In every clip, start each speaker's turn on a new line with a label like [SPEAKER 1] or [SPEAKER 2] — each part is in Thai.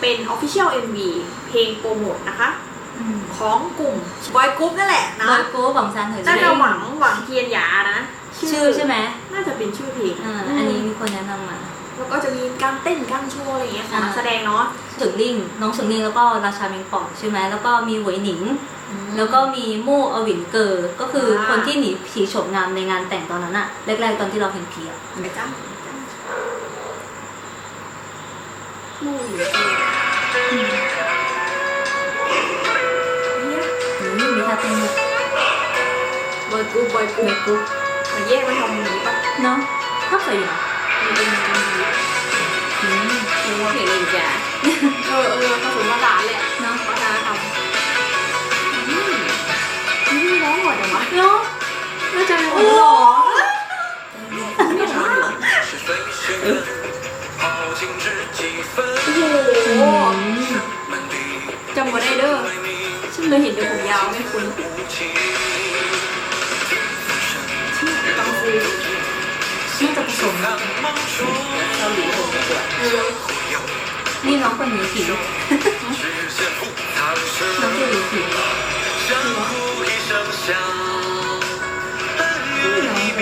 [SPEAKER 1] เป็น Official MV เพลงโปรโมทนะคะ ของกลุ่มบอยกรุ๊ปนั่นแหละนะ
[SPEAKER 2] บอยกูหวังซานเถอะ
[SPEAKER 1] น่าจะหวังหวังเทียนหยานะ
[SPEAKER 2] ชื่อใช่ไหม
[SPEAKER 1] น่าจะเป็นชื่อเพลง
[SPEAKER 2] อ่าอันนี้มีคนแนะนำมา
[SPEAKER 1] แล้วก็จะมีการเต้นการโชว์อะไรอย่างเงี้ยของ
[SPEAKER 2] อ่า
[SPEAKER 1] นักแสดงเนาะ
[SPEAKER 2] เฉิงลิงน้องเฉิงลิงแล้วก็ราชาเมงป่องใช่ไหมแล้วก็มีเหวยหนิง แล้วก็มีมู่อวินเกอร์ก็คืออาคนที่หนีผีโฉมงามในงานแต่งตอนนั้นอะแรกๆตอนที่เราเห็นผีอะ
[SPEAKER 1] มู่หรือเอเนี่ย
[SPEAKER 2] อืมมีท่าเต้นด้วย
[SPEAKER 1] บอยกรุ๊ปบอยกรุ๊
[SPEAKER 2] เม
[SPEAKER 1] ป
[SPEAKER 2] กุ๊ก
[SPEAKER 1] มันแยกมาทำอย่างนี้ปะ
[SPEAKER 2] เนาะภาพสวยอ
[SPEAKER 1] มันเป็นมันเป็น
[SPEAKER 2] อืม
[SPEAKER 1] เพลงเพลงนินจาเออเออผสมผสานแหละ
[SPEAKER 2] เนาะ
[SPEAKER 1] วัฒนธรรมอืมนี่ร้องหมดเหรอวะ
[SPEAKER 2] เนาะ
[SPEAKER 1] น่าจะเป็นคนหล่อไม่ใ愿
[SPEAKER 3] 有情人分别
[SPEAKER 1] 苦尽甘
[SPEAKER 2] 来人生几回眸他
[SPEAKER 3] 在梦中
[SPEAKER 1] 心事难梦中江湖
[SPEAKER 3] 有不
[SPEAKER 2] 老英雄
[SPEAKER 3] 只
[SPEAKER 2] 羡枯塘你
[SPEAKER 3] 江湖一声笑恩怨已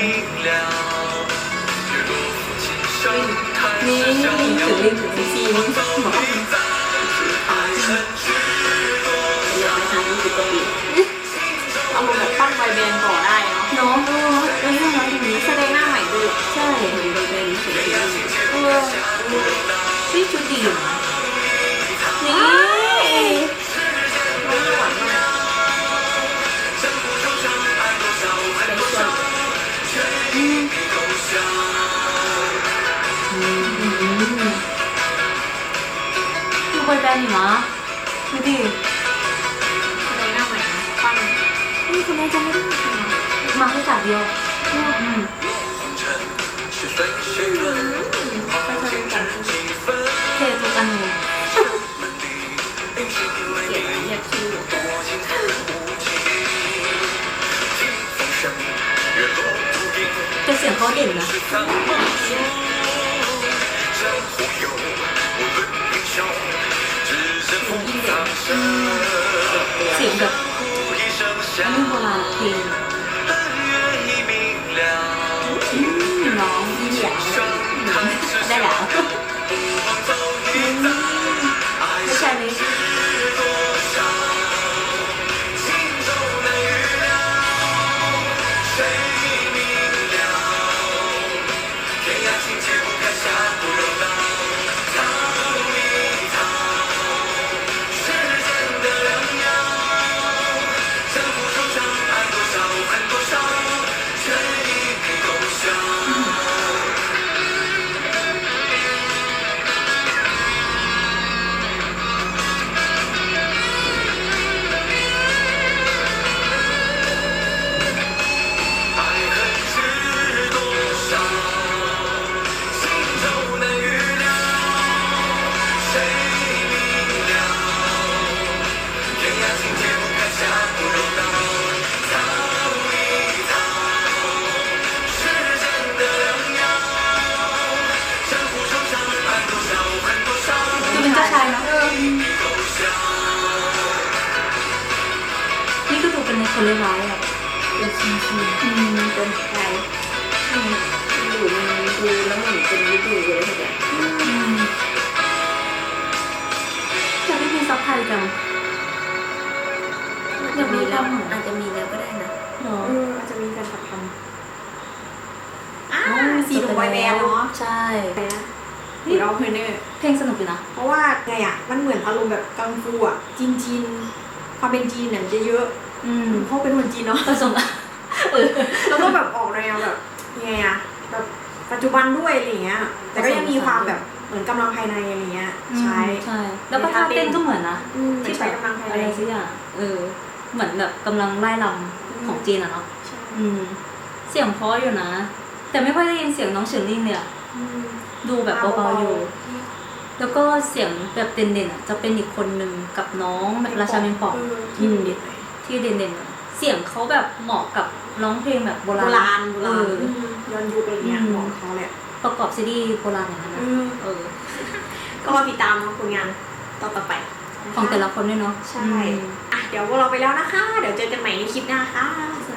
[SPEAKER 1] กันอยู่นะ
[SPEAKER 2] ดู
[SPEAKER 1] ดิในน้าใหม่นะปั้นนี่คุณแม่จะไม่ได้
[SPEAKER 2] มาให้จับเดียวอืมเทตัวกันเลย
[SPEAKER 1] เก็
[SPEAKER 3] บ
[SPEAKER 1] เรียกชื่อ
[SPEAKER 2] แต่เสียงเขาเด่นนะ
[SPEAKER 3] 你湖一
[SPEAKER 2] 听笑
[SPEAKER 3] 恩怨已
[SPEAKER 2] คนร้ายๆอะ
[SPEAKER 1] เป็นชินชิน
[SPEAKER 2] อืม
[SPEAKER 1] เป็นใครอยู่มันดูแล้วเหมือนเป็นวิดีโอเลยทีเดียว
[SPEAKER 2] อืมจะไม่มีซับไทยจัง
[SPEAKER 1] อาจจะมีแล้วอาจจะมีแล้วก็ได้นะ
[SPEAKER 2] เนาะ
[SPEAKER 1] เอออาจจะมีการตัดทำอ่าซีลงไวแบนด์เนาะ
[SPEAKER 2] ใช่
[SPEAKER 1] ไปนะนี่เราเพลเนอร์
[SPEAKER 2] เพลงสนุกอยู่นะ
[SPEAKER 1] เพราะว่าไงอะ มันเหมือนอารมณ์แบบกังฟูอะจีนจีนความเป็นจีนเนี่ยมันจะเยอะ
[SPEAKER 2] อืม
[SPEAKER 1] เขาเป็นคนจีนเนาะ
[SPEAKER 2] ผสมอะเออ
[SPEAKER 1] แล้วก็แบบออกแนวแบบไงอะแบบปัจจุบันด้วยอะไรเงี้ย แต่ก็ยังมีความแบบเหมือนกำลังภายในอะไรเงี้ย ใช้
[SPEAKER 2] ใช่ แล้วก็ท่าเต้นก็เหมือนนะ
[SPEAKER 1] อืมที่ใช้กำลังภาย
[SPEAKER 2] อะ
[SPEAKER 1] ใน
[SPEAKER 2] ไรสักอย่างเออ เหมือนแบบกำลังไล่ลำของจีนอะเนาะ
[SPEAKER 1] ใช่
[SPEAKER 2] อืม เสียงเพราะอยู่นะ แต่ไม่ค่อยได้ยินเสียงน้องเฉินลิงเนี่ย
[SPEAKER 1] อืม
[SPEAKER 2] ดูแบบเบาๆอยู่ แล้วก็เสียงแบบเด่นๆอะจะเป็นอีกคนหนึ่งกับน้องแบบราชาเมงปอง
[SPEAKER 1] เออ ที่เด็ด
[SPEAKER 2] ที่เด่นๆอะเสียงเขาแบบเหมาะกับร้องเพลงแบบโบ
[SPEAKER 1] โบ
[SPEAKER 2] ราณ
[SPEAKER 1] ราณโบ
[SPEAKER 2] เอ
[SPEAKER 1] ราณ
[SPEAKER 2] อ
[SPEAKER 1] ย้อนยุคอะไรเงี้ย
[SPEAKER 2] อืม
[SPEAKER 1] ของเขาแหละ
[SPEAKER 2] ประกอบซีรีส์โบราณอย่างนั้น
[SPEAKER 1] เอ
[SPEAKER 2] นะ
[SPEAKER 1] อ
[SPEAKER 2] เออ
[SPEAKER 1] ก็รอติดตามนะผลงานต่อต่อไปนค
[SPEAKER 2] ของแต่ละคนด้วยเนาะ
[SPEAKER 1] ใช่
[SPEAKER 2] อืม
[SPEAKER 1] อะเดี๋ยวพวกเราไปแล้วนะคะ เดี๋ยวเจอกันใหม่ในคลิปหน้าค่ะ
[SPEAKER 2] ส